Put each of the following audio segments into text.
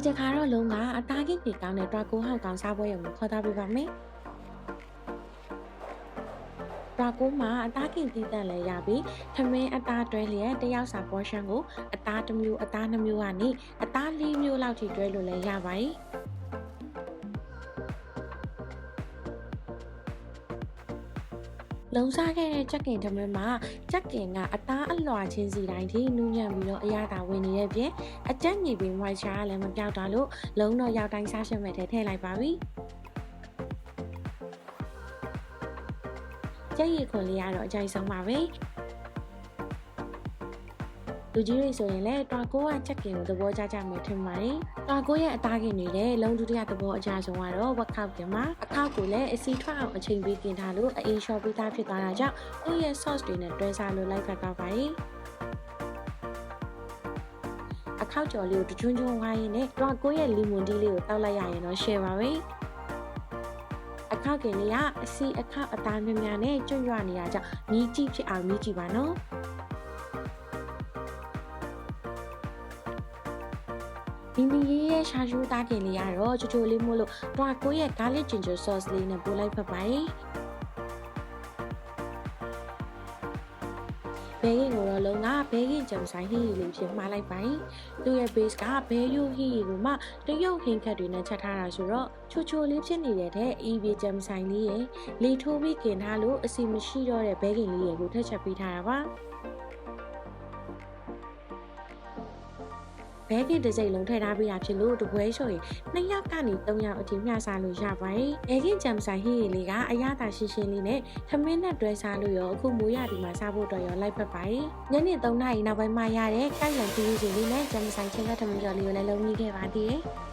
ဒီတစ်ခါတော့လုံးကအသားကင်းပြေကောင်းတဲ့တွားကိုဟောက်ကောင်စားပွဲရုံကိုခေါ်သားပေးပါမယ်တွားကိုမှာအသားကင်းတည်တတ်လဲရပြီးထမင်းအသားတွဲလျက်တယောက်စာပေါ်ရှန်ကိုအသားတစ်မျိုးအသားနှစ်မျိုးကနေအသားလေးမျိုးလောက်ထိတွဲလို့လဲရပါတယ် လုံစားခဲ့တဲ့ကြက်ကင်ထမင်းမှာကြက်ကင်ကအသားအလွှာချင်းစီတိုင်းထိနူးညံ့ပြီးတော့အရသာဝင်နေတဲ့ပြင်အကြက်ညီပင်ဝိုက်ရှာကလည်းမပြောက်တာလို့လုံးတော့ရောက်တိုင်းစားရှက်မဲ့ထဲထည့်လိုက်ပါပြီကြက်ရည်ခွန်လေးကတော့အကြိုက်ဆုံးပါပဲ လူကြီးတွေဆိုရင်လည်းတွာကိုကချက်ကင်ကိုသဘောကျကြမယ်ထင်ပါတယ်။တွာကိုရဲ့အသားကင်တွေလည်းလုံးဒုတိယသဘောအကြဆုံးကတော့ဝက်ခောက်ကင်မှာအခောက်ကိုလည်းအစီထွက်အောင်အချိန်ပေးกินထားလို့အအေးလျှော့ပေးသားဖြစ်သွားတာကြောင့်သူ့ရဲ့ sauce တွေနဲ့တွဲစားလို့လိုက်ဖက်တော့ပါတယ်။အခောက်ကြော်လေးကိုတချွန်းချွန်းဝိုင်းရင်းနဲ့တွာကိုရဲ့လီမွန်တီးလေးကိုတောက်လိုက်ရရင်တော့ share ပါပဲ။အခက်ကင်လေးကအစီအခအသားများများနဲ့ကျွတ်ရွနေရကြောင့်မြည်ကြည့်ဖြစ်အောင်မြည်ကြည့်ပါနော်။ ဒီမီရေးရဲ့ရှာရှူးသားကင်လေးကတော့ချိုချိုလေးမို့လို့တွာကိုရဲ့ garlic ginger sauce လေးနဲ့ပို့လိုက်ဖက်ပါတယ်။ဘဲရင်ကိုတော့လုံးကဘဲရင်ကြံဆိုင်ဟီလေးဖြစ်မှားလိုက်ပိုင်းသူ့ရဲ့ base ကဘဲယိုဟီကိုမှတရုတ်ဟင်းခတ်တွေနဲ့ချက်ထားတာဆိုတော့ချိုချိုလေးဖြစ်နေတဲ့တဲ့ EV ကြံဆိုင်လေးရဲ့လေထိုးပြီးกินထားလို့အစီမရှိတော့တဲ့ဘဲကင်လေးရဲ့ကိုထက်ချက်ပေးထားတာပါ ဘဲကင်တစ်စိတ်လုံးထည့်ထားပေးတာဖြစ်လို့တပွဲဆိုရင်နှစ်ယောက်ကနေသုံးယောက်အထိမျှစားလို့ရပါတယ်။ဘဲကင်ကြံဆိုင်ဟီလေးကအရသာရှင်းရှင်းလေးနဲ့ထမင်းနဲ့တွဲစားလို့ရောအခုမိုးရဒီမှာစားဖို့တော့ရောလိုက်ဖက်ပါတယ်။ညနေ3နာရီနောက်ပိုင်းမှရတဲ့ကိုက်ရန်တီးစီလေးနဲ့ကြံဆိုင်ချင်းကထမင်းကြော်လေးကိုလည်းလုံးမိခဲ့ပါသေးတယ်။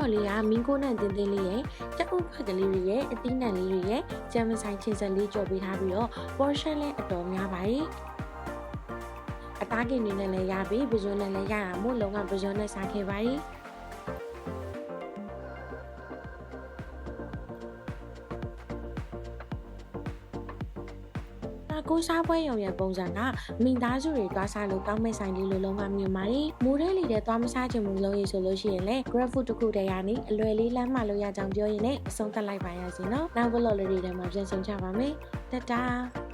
ကြော်လေးကမင်းကိုနဲ့တင်းတင်းလေးရဲ့ကြက်ဥဖက်ကလေးတွေရဲ့အသီးနှံလေးတွေရဲ့ဂျမ်မဆိုင်ချင်းစက်လေးကြော်ပေးထားပြီးတော့ပေါ်ရှန်လည်းအတော်များပါတယ်အသားကင်နေနဲ့လည်းရပြီပဇွန်နဲ့လည်းရတာမို့လုံးဝပဇွန်နဲ့စားခဲ့ပါတ ကိုစားပွဲရုံရဲ့ပုံစံကမိသားစုတွေတွားစားလို့ကောင်းမဲ့ဆိုင်လေးလိုလုံးဝမြင်ပါတယ်။မိုးထဲလီတဲ့တွားမစားချင်ဘူးလို့ရဆိုလို့ရှိရင်လည်း grab food တစ်ခုတည်းရနေအလွယ်လေးလမ်းမလို့ရကြောင်ပြောရင်လည်းအဆုံးသတ်လိုက်ပါရစေနော်။နောက်ဘလော့လေးတွေထဲမှာပြန်ဆောင်ကြပါမယ်။တတား